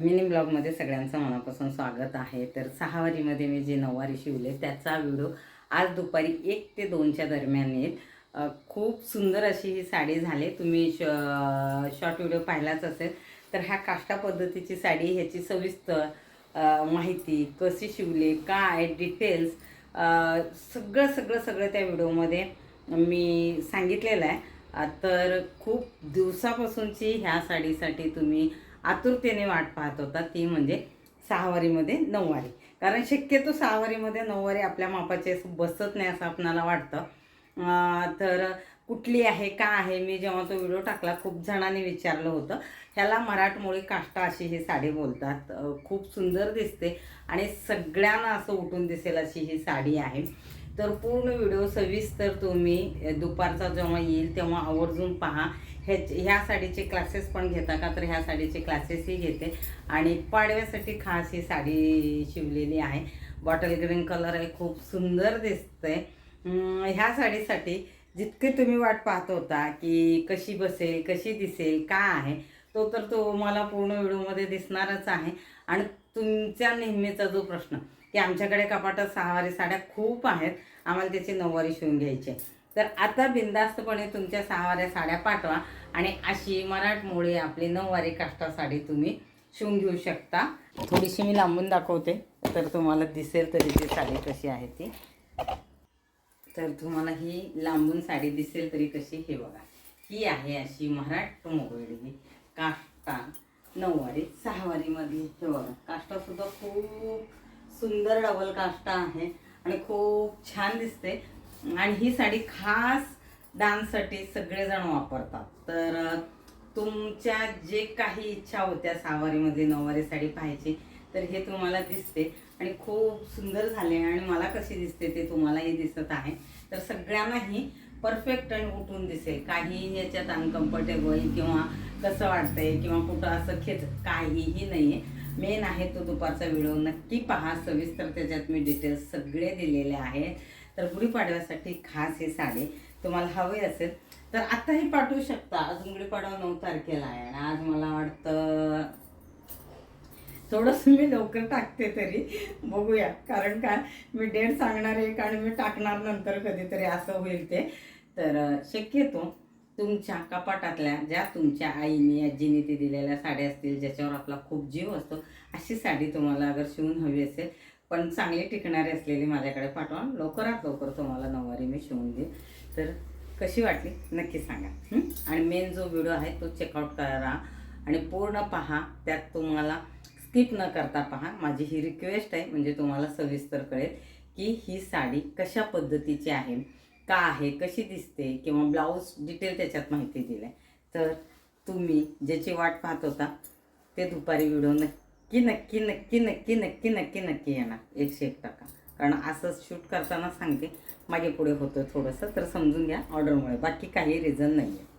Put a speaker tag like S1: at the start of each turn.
S1: Mini ब्लॉगमध्ये सगळ्यांचं मनापासून स्वागत आहे. तर सहावारीमध्ये मी जे नऊवारी शिवले त्याचा व्हिडिओ आज दुपारी एक ते दोनच्या दरम्यान येईल. खूप सुंदर अशी ही साडी झाली. तुम्ही श शॉर्ट व्हिडिओ पाहिलाच असेल. तर ह्या काष्टा पद्धतीची साडी ह्याची सविस्तर माहिती कशी शिवले काय डिटेल्स सगळं सगळं सगळं त्या व्हिडिओमध्ये मी सांगितलेलं आहे. तर खूप दिवसापासूनची ह्या साडीसाठी तुम्ही आतुरतेने वाट पाहत होता ती म्हणजे सहावारीमध्ये नऊवारी. कारण शक्यतो सहावारीमध्ये नऊवारी आपल्या मापाचे बसत नाही असं आपणाला वाटतं. तर कुठली आहे का आहे मी जेव्हा तो व्हिडिओ टाकला खूप जणांनी विचारलं होतं. ह्याला मराठमोळी काष्टा अशी ही साडी बोलतात. खूप सुंदर दिसते आणि सगळ्यांना असं उठून दिसेल अशी ही साडी आहे. तर पूर्ण व्हिडिओ सविस्तर तुम्ही दुपारचा जेव्हा येईल तेव्हा आवर्जून पहा. ह्या ह्या साडीचे क्लासेस पण घेता का? तर ह्या साडीचे क्लासेसही घेते. आणि पाडव्यासाठी खास ही साडी शिवलेली आहे. बॉटल ग्रीन कलर आहे. खूप सुंदर दिसते ह्या साडीसाठी जितके तुम्ही वाट पाहत होता की कशी बसेल कशी दिसेल का आहे तो तर तो मला पूर्ण व्हिडिओमध्ये दिसणारच आहे. आणि तुमच्या नेहमीचा जो प्रश्न की आमच्याकडे कपाटात सहावारी साड्या खूप आहेत आम्हाला त्याची नऊवारी शिवून घ्यायची तर आता बिंदास्तपणे तुमच्या सहावाऱ्या साड्या पाठवा आणि अशी मराठमोळी आपली नऊवारी काष्टा साडी तुम्ही शिवून घेऊ शकता. थोडीशी मी लांबून दाखवते तर तुम्हाला दिसेल तरी ती साडी कशी आहे ती. तर तुम्हाला ही लांबून साडी दिसेल तरी कशी हे बघा. ही आहे अशी मराठमोळी काष्टा नऊवारी सहावारीमध्ये. हे बघा काष्टासुद्धा खूप सुंदर डबल काष्टा आहे आणि खूप छान दिसते. आणि ही साडी खास डान्ससाठी सगळेजण वापरतात. तर तुमच्या जे काही इच्छा होत्या सहावारीमध्ये नऊवारी साडी पाहायची तर हे तुम्हाला दिसते. आणि खूप सुंदर झाले आणि मला कशी दिसते ते तुम्हालाही दिसत आहे. तर सगळ्यांनाही परफेक्ट आणि उठून दिसेल. काही याच्यात अनकम्फर्टेबल किंवा कसं वाटतंय किंवा कुठं असं खेच काहीही नाही आहे मेन आहे तो दुपारचा व्हिडिओ. नक्की पहा सविस्तर त्याच्यात मी डिटेल्स सगळे दिलेले आहेत. तर गुढीपाडव्यासाठी खास हे साडी तुम्हाला हवे असेल तर आत्ताही पाठवू शकता. अजून गुढीपाडवा नऊ तारखेला आहे आणि आज मला वाटतं थोडंसं मी लवकर टाकते तरी. बघूया. कारण काय मी डेट सांगणार एक आणि मी टाकणार नंतर कधीतरी असं होईल ते. तर शक्यतो तुमच्या कपाटातल्या ज्या तुमच्या आईने आजीने ते दिलेल्या साड्या असतील ज्याच्यावर आपला खूप जीव असतो अशी साडी तुम्हाला अगर शिवून हवी असेल पण चांगली टिकणारी असलेली माझ्याकडे पाठवा. लवकरात लवकर तुम्हाला नऊवारी मी शिवून देईन. तर कशी वाटली? नक्की सांगा. आणि मेन जो व्हिडिओ आहे तो चेकआउट करा आणि पूर्ण पहा. त्यात तुम्हाला स्किप न करता पहा माझी ही रिक्वेस्ट आहे म्हणजे तुम्हाला सविस्तर कळेल की ही साडी कशा पद्धतीची आहे का आहे कशी दिसते किंवा ब्लाऊज डिटेल त्याच्यात माहिती दिली आहे. तर तुम्ही ज्याची वाट पाहत होता ते दुपारी व्हिडिओ नक्की नक्की नक्की नक्की नक्की नक्की नक्की येणार एकशे एक टक्का. कारण असं शूट करताना सांगते मागे पुढे होतं थोडंसं तर समजून घ्या ऑर्डरमुळे बाकी काही रिझन नाही आहे